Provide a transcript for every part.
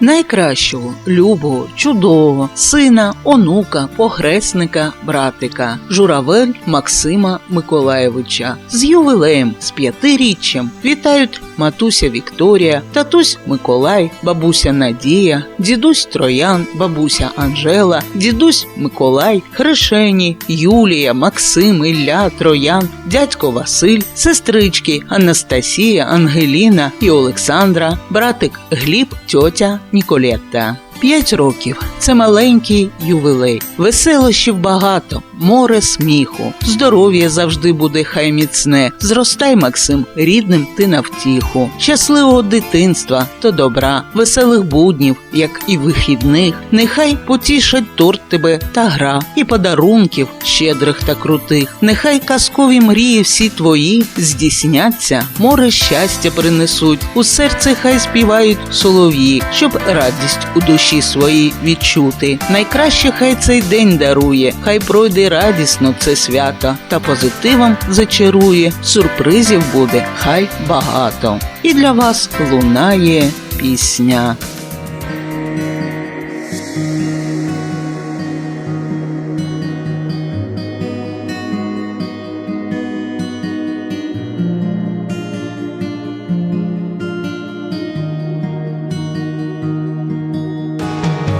найкращого, любого, чудового сина, онука, похресника, братика, журавель Максима Миколаєвича. З ювілеєм, з п'ятиріччям вітають матуся Вікторія, татусь Миколай, бабуся Надія, дідусь Троян, бабуся Анжела, дідусь Миколай, Хрешені, Юлія, Максим, Ілля, Троян, дядько Василь, сестрички Анастасія, Ангеліна і Олександра, братик Гліб, тьотя nicoletta. П'ять років це маленький ювілей. Веселощів багато, море сміху. Здоров'я завжди буде хай міцне. Зростай, Максим, рідним ти на втіху. Щасливого дитинства то добра, веселих буднів, як і вихідних. Нехай потішать торт тебе та гра, і подарунків щедрих та крутих. Нехай казкові мрії всі твої здійсняться, море щастя принесуть. У серце хай співають солов'ї, щоб радість у душі своїй відчути. Найкраще хай цей день дарує, хай пройде радісно це свято, та позитивом зачарує. Сюрпризів буде хай багато. І для вас лунає пісня.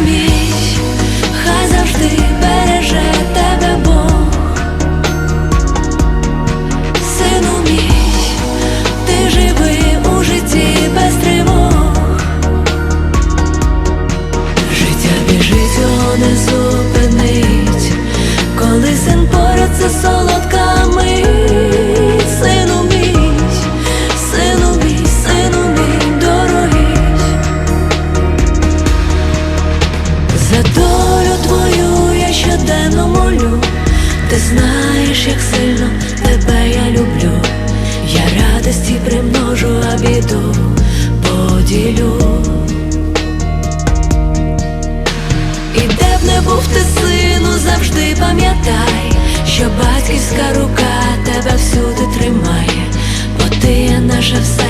Сину ти знаєш, як сильно тебе я люблю. Я радості примножу, а біду поділю. І де б не був ти сину, завжди пам'ятай, що батьківська рука тебе всюди тримає, бо ти є наше все,